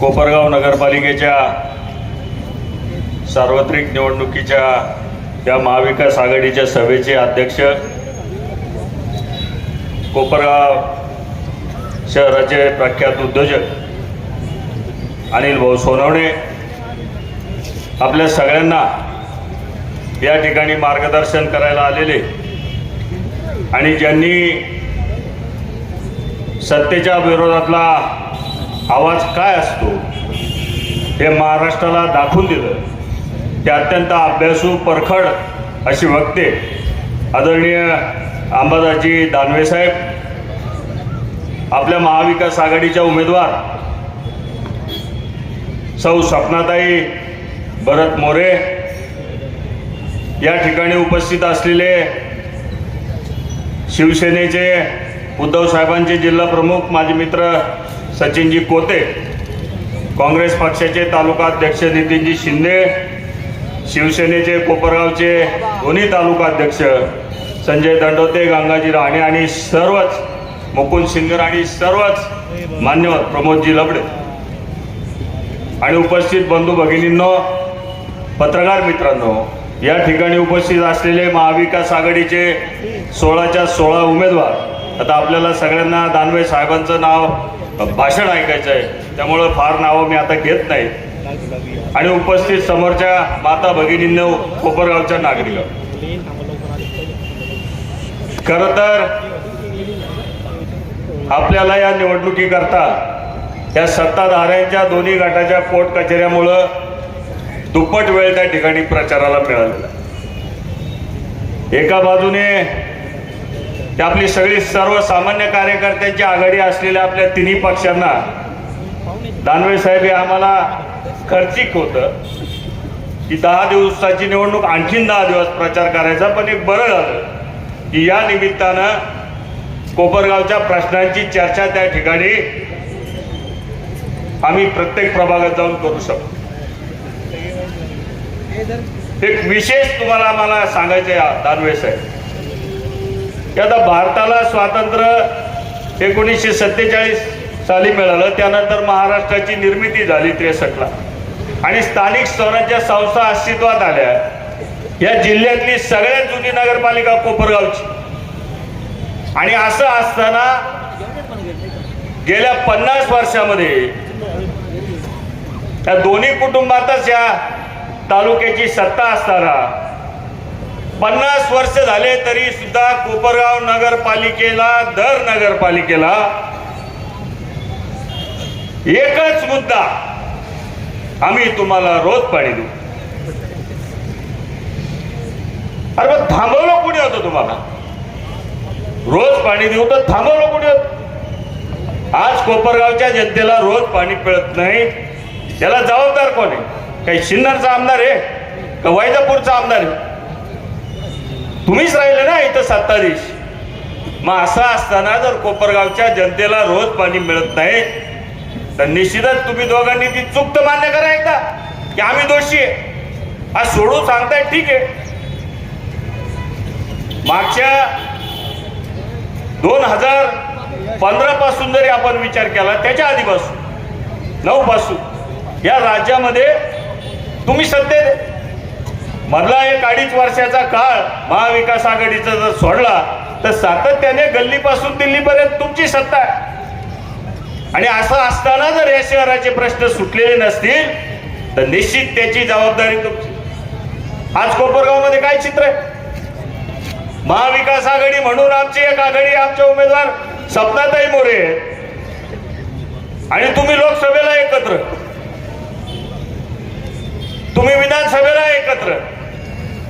कोपरगाव नगरपालिकेच्या सार्वत्रिक निवडणुकीच्या या महाविकास आघाडीच्या सभेचे अध्यक्ष कोपरगाव शहराचे प्रख्यात उद्योजक अनिल भाऊ सोनवणे आपल्या सगळ्यांना या ठिकाणी मार्गदर्शन करायला आलेले आणि ज्यांनी सत्तेच्या विरोधातला आवाज काय असतो? हे महाराष्ट्राला दाखवून दिलं. ते अत्यंत अभ्यासू परखड अशी वक्ते आदरणीय अंबादाजी दानवे साहेब आपल्या महाविकास आघाडीच्या उमेदवार सौ सपनाताई भरत मोरे या ठिकाणी उपस्थित असलेले शिवसेनेचे उद्धव साहेबांचे जिल्हा प्रमुख माजी मित्र सचिनजी कोते काँग्रेस पक्षाचे तालुकाध्यक्ष नितीनजी शिंदे शिवसेनेचे कोपरगावचे दोन्ही तालुकाध्यक्ष संजय दंडोते गंगाजी राणे आणि सर्वच मुकुंद सिंगर आणि सर्वच मान्यवर प्रमोदजी लबडे. आणि उपस्थित बंधू भगिनींनो पत्रकार मित्रांनो या ठिकाणी उपस्थित असलेले महाविकास आघाडीचे सोळाच्या सोळा उमेदवार आता आपल्याला सगळ्यांना दानवे साहेबांचं नाव भाषण ऐकायचं आहे. त्यामुळं फार नावं मी आता घेत नाही. आणि उपस्थित समोरच्या माता भगिनींनो कोपरगावच्या नागरिक. खरं तर आपल्याला या निवडणुकीकरता या सत्ताधाऱ्यांच्या दोन्ही गटाच्या पोट कचेऱ्यामुळं दुप्पट वेळ त्या ठिकाणी प्रचाराला मिळालेला एका बाजूने ते आपली सगळी सर्वसामान्य कार्यकर्त्यांची आघाडी असलेल्या आपल्या तिन्ही पक्षांना दानवे साहेब हे आम्हाला खर्चिक होतं. की दहा दिवसाची निवडणूक आणखीन दहा दिवस प्रचार करायचा पण एक बरं झालं की या निमित्तानं कोपरगावच्या प्रश्नांची चर्चा त्या ठिकाणी आम्ही प्रत्येक प्रभागात जाऊन करू शकतो. एक विशेष तुम्हाला मला सांगायचं दानवे साहेब. की आता भारताला स्वातंत्र्य एकोणीसशे सत्तेचाळीस साली मिळालं त्यानंतर महाराष्ट्राची निर्मिती झाली त्रेसष्टला. आणि स्थानिक स्वराज्य संस्था अस्तित्वात आल्या. या जिल्ह्यातली सगळ्यात जुनी नगरपालिका कोपरगावची. आणि असं असताना गेल्या पन्नास वर्षामध्ये त्या दोन्ही कुटुंबातच या तालुक्याची सत्ता असताना पन्नास वर्ष झाले तरी सुद्धा कोपरगाव नगरपालिकेला दर नगरपालिकेला एकच मुद्दा आम्ही तुम्हाला रोज पाणी देऊ. अरे मग थांबवलं कुणी होतं तुम्हाला? रोज पाणी देऊ तर थांबवलं कुणी होतं? आज कोपरगावच्या जनतेला रोज पाणी पिळत नाही. त्याला जबाबदार कोण आहे? काही सिन्नरचा आमदार आहे? का वैजापूरचा आमदार आहे? तुम्हीच राहिले ना इथं सत्ताधीश? मग असं असताना जर कोपरगावच्या जनतेला रोज पाणी मिळत नाही तर निश्चितच तुम्ही दोघांनी ती चूक तर मान्य करा एकदा की आम्ही दोषी आहे. आज सोडून सांगताय ठीक आहे. मागच्या दोन हजार पंधरा पासून जरी आपण विचार केला त्याच्या आधीपासून नऊ पासून या राज्यामध्ये तुम्ही सत्तेत आहे. मधला एक अडीच वर्षाचा काळ महाविकास आघाडीचा जर सोडला तर सातत्याने गल्लीपासून दिल्लीपर्यंत तुमची सत्ता आहे. आणि असं असताना जर या शहराचे प्रश्न सुटलेले नसतील तर निश्चित त्याची जबाबदारी तुमची. आज कोपरगावमध्ये काय चित्र आहे? महाविकास आघाडी म्हणून आमची एक आघाडी आमचे उमेदवार सपनाताई मोरे आणि तुम्ही लोकसभेला एकत्र. तुम्ही विधानसभेला एकत्र.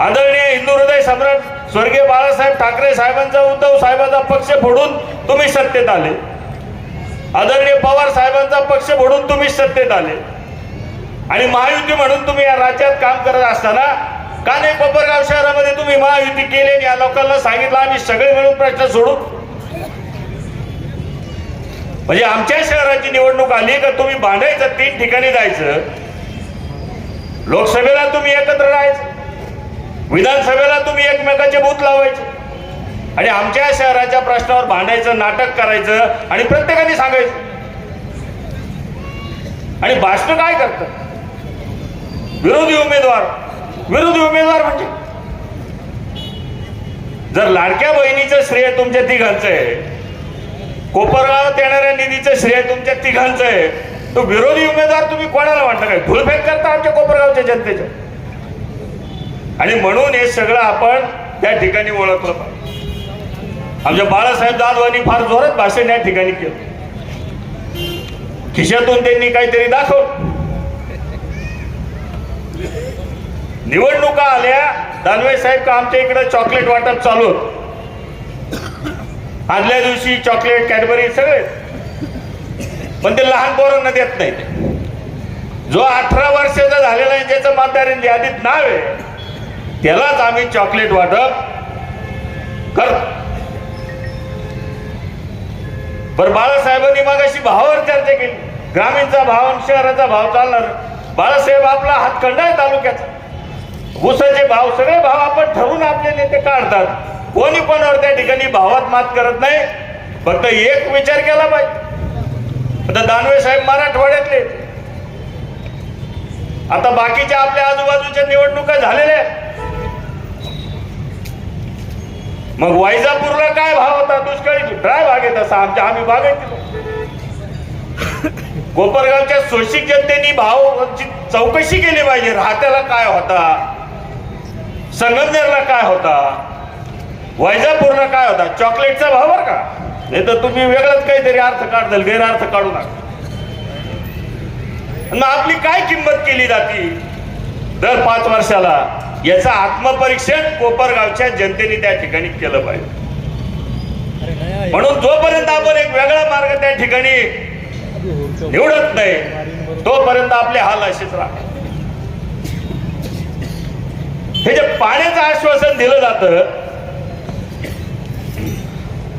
आदरणीय हिंदू हृदय सम्राट स्वर्गीय बाळासाहेब ठाकरे साहेबांचा उद्धव साहेबांचा पक्ष फोडून तुम्ही सत्तेत आले. आदरणीय पवार साहेबांचा पक्ष फोडून तुम्ही सत्तेत आले. आणि महायुती म्हणून तुम्ही या राज्यात काम करत असताना का नाही कोपरगाव शहरामध्ये तुम्ही महायुती केली आणि या लोकांना सांगितलं आम्ही सगळे मिळून प्रश्न सोडू. म्हणजे आमच्या शहराची निवडणूक आली का तुम्ही भांडायचं तीन ठिकाणी जायचं. लोकसभेला तुम्ही एकत्र राहायचं. विधानसभेला तुम्ही एकमेकाचे बूथ लावायचे. आणि आमच्या शहराच्या प्रश्नावर भांडायचं नाटक करायचं आणि प्रत्येकाने सांगायचं. आणि भाषण काय करत? विरोधी उमेदवार. विरोधी उमेदवार म्हणजे? जर लाडक्या बहिणीचं श्रेय तुमच्या तिघांचं आहे कोपरगावात येणाऱ्या निधीचं श्रेय तुमच्या तिघांचं आहे तो विरोधी उमेदवार तुम्ही कोणाला म्हणता काय? धुळफेक करता आमच्या कोपरगावच्या जनतेच्या आणि म्हणून हे सगळं आपण त्या ठिकाणी ओळखलं पाहिजे. आमच्या बाळासाहेब जाधवांनी फार जोरात भाषण या ठिकाणी केलं. खिशातून त्यांनी काहीतरी दाखवलं. निवडणुका आल्या दानवे साहेब का आमच्या इकडे चॉकलेट वाटप चालू होत? आदल्या दिवशी चॉकलेट कॅडबरी सगळे. पण ते लहान पोरांना देत नाही जो अठरा वर्षाचा झालेला आहे ज्याचं मतदार यादीत नाव आहे त्यालाच आम्ही चॉकलेट वाटप कर. बरं बाळासाहेबांनी मग अशी भावावर चर्चा केली. ग्रामीणचा भाव आणि शहराचा भाव चालणार. बाळासाहेब आपला हातखंडा आहे तालुक्याचा. ऊसाचे भाव सगळे भाव आपण ठरवून आपले नेते काढतात. कोणी कोणावर त्या ठिकाणी भावात मात करत नाही. फक्त एक विचार केला पाहिजे. आता दानवे साहेब मराठवाड्यातले. आता बाकीच्या आपल्या आजूबाजूच्या निवडणुका झालेल्या आहेत. मग वैजापूरला काय भाव होता? दुष्काळी ड्राय भाग आहे तसा? आमच्या आम्ही बागायत कोपरगावच्या सोशिक जनतेने भावाची चौकशी केली पाहिजे. राहत्याला काय होता? संगमनेरला काय होता? वैजापूरला काय होता? चॉकलेटचा भाव बरं का? नाही तर तुम्ही वेगळाच काहीतरी अर्थ काढताल गैरअर्थ काढू नका. आपली काय किंमत केली जाते? दर पाच वर्षाला याचं आत्मपरीक्षण कोपरगावच्या जनतेने त्या ठिकाणी केलं पाहिजे. म्हणून जोपर्यंत आपण एक वेगळा मार्ग त्या ठिकाणी निवडत नाही तोपर्यंत आपले हाल असेच राहतात. हे जे पाण्याचं आश्वासन दिलं जातं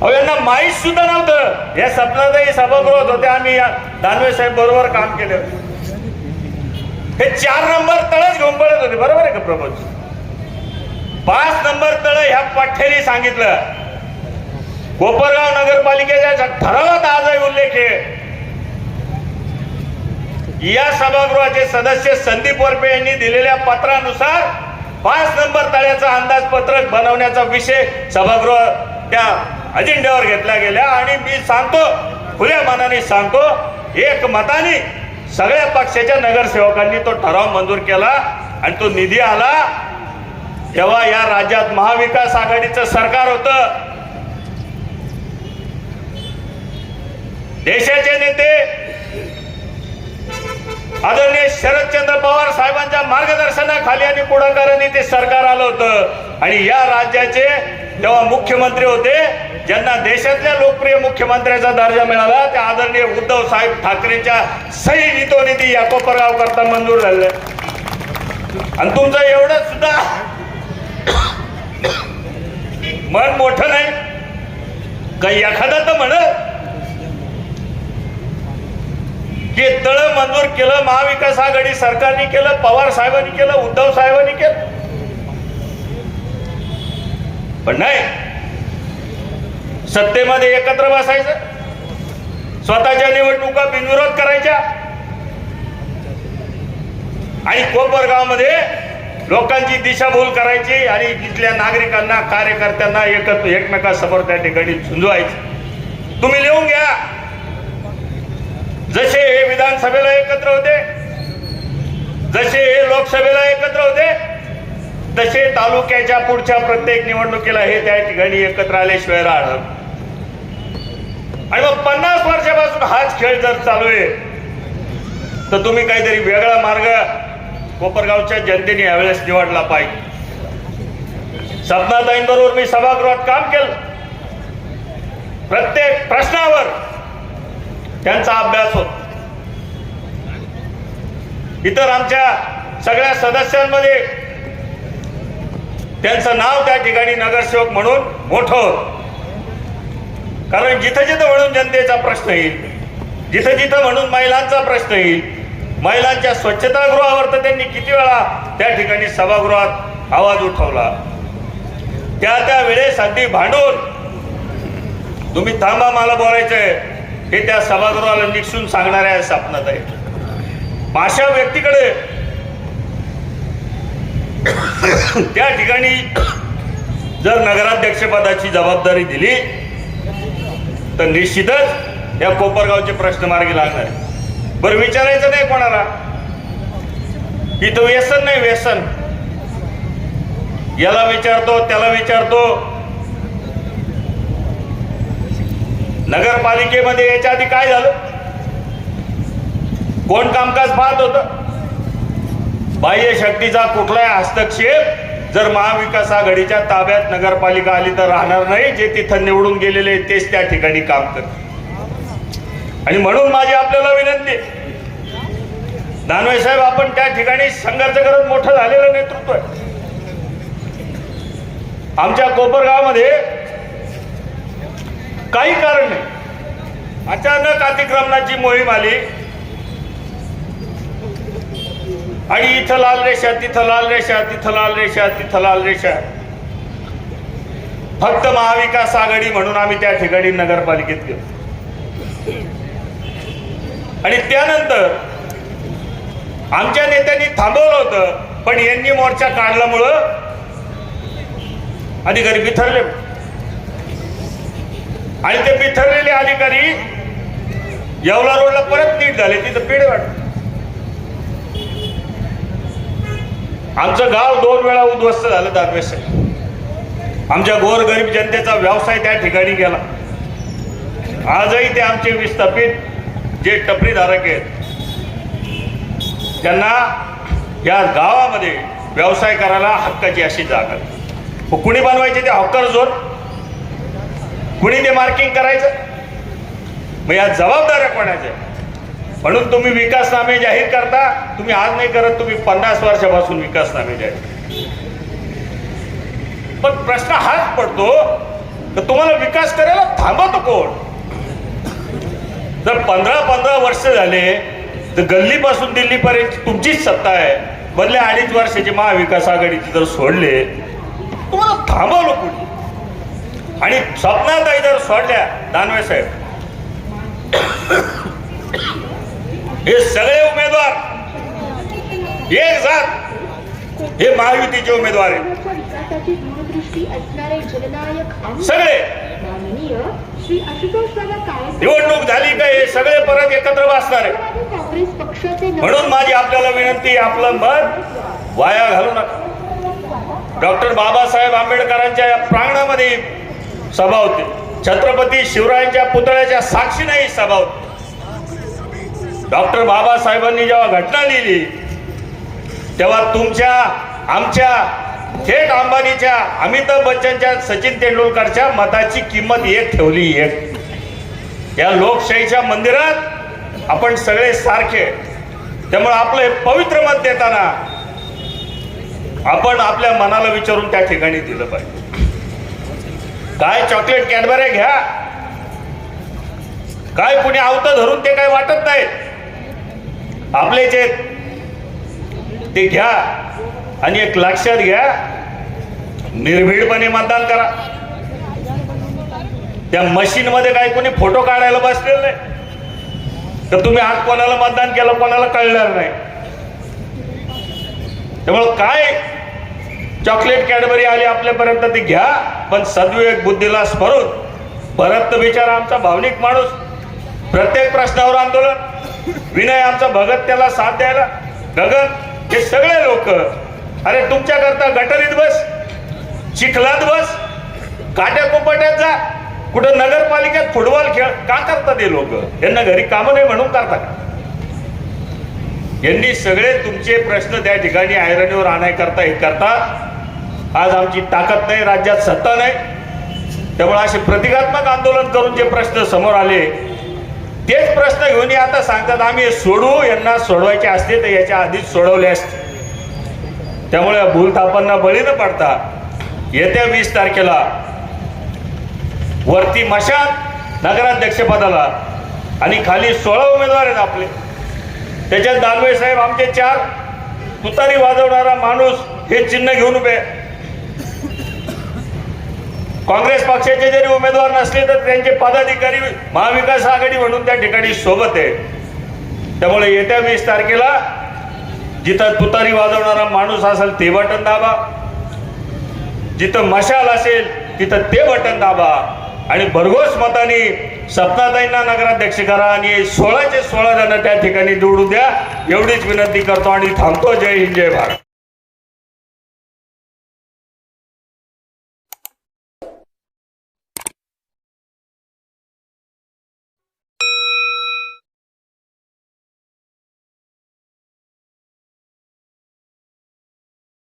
अहो यांना माहीत सुद्धा नव्हतं. या सपनातही सभागृहात होते आम्ही या दानवे साहेब बरोबर काम केलं. हे चार नंबर तळच घेऊन पडत होते बरोबर आहे का प्रमोद? पाच नंबर तळ ह्या पठ्ठ्याने सांगितलं. कोपरगाव नगरपालिकेच्या ठरावात आजही उल्लेख आहे. या सभागृहाचे सदस्य संदीप वरपे यांनी दिलेल्या पत्रानुसार पाच नंबर तळ्याचा अंदाजपत्रक बनवण्याचा विषय सभागृह त्या अजेंड्यावर घेतला गेला आणि मी सांगतो खुल्या मनाने सांगतो एक मताने सगळ्या पक्षाच्या नगरसेवकांनी तो ठराव मंजूर केला आणि तो निधी आला. तेव्हा या राज्यात महाविकास आघाडीचं सरकार होतं. देशाचे नेते आदरणीय शरदचंद्र पवार साहेबांच्या मार्गदर्शनाखाली आणि पुढाकाराने ते सरकार आलं होतं. आणि या राज्याचे जेव्हा मुख्यमंत्री होते. ज्यांना देशातल्या लोकप्रिय मुख्यमंत्र्याचा दर्जा मिळाला त्या आदरणीय उद्धव साहेब ठाकरेंच्या सही नितो निधी या कोपरगाव करता मंजूर झाले आणि तुमचं एवढं सुद्धा मन मोठं नाही. काही एखादा तर म्हण. की तळ मंजूर केलं महाविकास आघाडी सरकारने केलं पवार साहेबांनी केलं उद्धव साहेबांनी केलं. पण नाही. सत्तेमध्ये एकत्र बसायचं. स्वतःच्या निवडणुका बिनविरोध करायच्या. आणि कोपरगावमध्ये लोकांची दिशाभूल करायची आणि तिथल्या नागरिकांना कार्यकर्त्यांना एकत्र एकमेकांसमोर त्या ठिकाणी झुंजवायचं. तुम्ही लिहून घ्या. जसे हे विधानसभेला एकत्र होते जसे हे लोकसभेला एकत्र होते तसे तालुक्याच्या पुढच्या प्रत्येक निवडणुकीला हे त्या ठिकाणी एकत्र आल्याशिवाय राहणार. आणि मग पन्नास वर्षापासून हाच खेळ जर चालू आहे तर तुम्ही काहीतरी वेगळा मार्ग कोपरगावच्या जनतेने यावेळेस निवडला पाहिजे. सपनाताईंबरोबर मी सभागृहात काम केलं. प्रत्येक प्रश्नावर त्यांचा अभ्यास होत. इतर आमच्या सगळ्या सदस्यांमध्ये त्यांचं नाव त्या ठिकाणी नगरसेवक म्हणून मोठं होतं. कारण जिथं जिथं म्हणून जनतेचा प्रश्न येईल जिथं जिथं म्हणून महिलांचा प्रश्न येईल महिलांच्या स्वच्छतागृहावर तर त्यांनी किती वेळा त्या ठिकाणी सभागृहात आवाज उठवला. त्या त्या वेळेस अगदी भांडून तुम्ही थांबा मला बोलायचंय. हे त्या सभागृहाला निक्षून सांगणाऱ्या स्थापनात आहे अशा व्यक्तीकडे त्या ठिकाणी जर नगराध्यक्षपदाची जबाबदारी दिली तर निश्चितच या कोपरगावचे प्रश्न मार्गी लागणार. बरं विचारायचं नाही कोणाला? इथं व्यसन नाही व्यसन. याला विचारतो त्याला विचारतो. नगरपालिकेमध्ये याच्या आधी काय झालं? कोण कामकाज पाहत होतं? बाह्य शक्तीचा कुठलाही हस्तक्षेप जर महाविकास आघाडीच्या ताब्यात नगरपालिका आली तर राहणार नाही जे तिथं निवडून गेलेले तेच त्या ठिकाणी काम करते आणि म्हणून माझी आपल्याला विनंती दानवे साहेब आपण त्या ठिकाणी संघर्ष करत मोठं झालेलं नेतृत्व आहे. आमच्या कोपरगावमध्ये काही कारण नाही. अचानक अतिक्रमणाची मोहीम आली. आणि इथं लाल रेषा तिथं लाल रेषा तिथं लाल रेषा तिथं लाल रेषा. फक्त महाविकास आघाडी म्हणून आम्ही त्या ठिकाणी नगरपालिकेत गेलो. आणि त्यानंतर आमच्या नेत्यांनी थांबवलं होतं पण यांनी मोर्चा काढल्यामुळं अधिकारी बिथरले आणि ते बिथरलेले अधिकारी येवला रोडला परत नीट झाले तिथं पेढे वाटले. आमचं गाव दोन वेळा उद्ध्वस्त झालं दानवेश आमच्या गोरगरीब जनतेचा व्यवसाय त्या ठिकाणी गेला. आजही ते आमचे विस्थापित जे टपरीधारक आहेत त्यांना या गावामध्ये व्यवसाय करायला हक्काची अशी जागा कुणी बनवायचे ते हॉकर झोन कुणी ते मार्किंग करायचं? मग या जबाबदाऱ्या कोणाच्या म्हणून तुम्ही विकासनामे जाहीर करता. तुम्ही आज नाही करत तुम्ही पन्नास वर्षापासून विकासनामे जाहीर पण प्रश्न हाच पडतो तर तुम्हाला विकास करायला थांबवतो कोण? जर पंधरा पंधरा वर्ष झाले तर गल्लीपासून दिल्लीपर्यंत तुमचीच सत्ता आहे. मधल्या अडीच वर्षाचे महाविकास आघाडीचे जर सोडले तुम्हाला थांबवलं कुणी? आणि स्वप्नाताई जर सोडल्या दानवे साहेब. हे सगळे उमेदवार. एक जात हे महायुतीचे उमेदवार आहेत. सगळे. निवडणूक झाली का हे सगळे परत एकत्र बसणार आहे म्हणून माझी आपल्याला विनंती आपलं मत वाया घालू नका. डॉक्टर बाबासाहेब आंबेडकरांच्या या प्रांगणामध्ये सभा होती. छत्रपती शिवरायांच्या पुतळ्याच्या साक्षीने ही सभा होती. डॉक्टर बाबासाहेबांनी जेव्हा घटना लिहिली तेव्हा तुमच्या आमच्या थेट अंबानीच्या अमिताभ बच्चनच्या सचिन तेंडुलकरच्या मताची किंमत एक ठेवली एक. या लोकशाहीच्या मंदिरात आपण सगळे सारखे त्यामुळे आपलं हे पवित्र मत देताना आपण आपल्या मनाला विचारून त्या ठिकाणी दिलं पाहिजे. काय चॉकलेट कॅडबऱ्या घ्या. काय कुणी आवतं धरून ते काय वाटत नाही आपले जे ते घ्या आणि एक लक्षात घ्या. निर्भीडपणे मतदान करा. त्या मशीन मध्ये काय कोणी फोटो काढायला बसलेलं नाही. तर तुम्ही आज कोणाला मतदान केलं कोणाला कळणार नाही. त्यामुळं काय चॉकलेट कॅडबरी आली आपल्यापर्यंत ती घ्या पण सद्विवेक बुद्धीला स्मरून. परत विचार आमचा भावनिक माणूस. प्रत्येक प्रश्नावर आंदोलन. विनय आमचा भगत त्याला साथ द्यायला. गगन हे सगळे लोक अरे तुमच्याकरता गटरीत बस चिखलात बस काट्या कोपाट्यात जा. कुठं नगरपालिकेत फुटबॉल खेळ का करतात हे लोक? यांना घरी कामं नाही म्हणून करतात. यांनी सगळे तुमचे प्रश्न त्या ठिकाणी आयरणीवर आणायकरता हे करतात. आज आमची ताकद नाही राज्यात सत्ता नाही. त्यामुळे असे प्रतिकात्मक आंदोलन करून जे प्रश्न समोर आले तेच प्रश्न घेऊन आता सांगतात आम्ही सोडू यांना सोडवायचे असते तर याच्या आधीच सोडवले असते. त्यामुळे भूलथापांना बळी न पडता. येत्या वीस तारखेला वरती मशात नगराध्यक्षपदाला आणि खाली सोळा उमेदवार आहेत आपले. त्याच्यात दानवे साहेब आमचे चार तुतारी वाजवणारा माणूस हे चिन्ह घेऊन उभे काँग्रेस पक्षाचे जरी उमेदवार नसले तर त्यांचे पदाधिकारी महाविकास आघाडी म्हणून त्या ठिकाणी सोबत आहे त्यामुळे येत्या वीस तारखेला जिथं तुतारी वाजवणारा माणूस असेल ते बटन दाबा. जिथं मशाल असेल तिथं ते बटन दाबा. आणि भरघोस मताने सपनाताईंना नगराध्यक्ष करा आणि सोळाचे सोळा जण त्या ठिकाणी जोडू द्या. एवढीच विनंती करतो आणि थांबतो. जय हिंद जय भारत.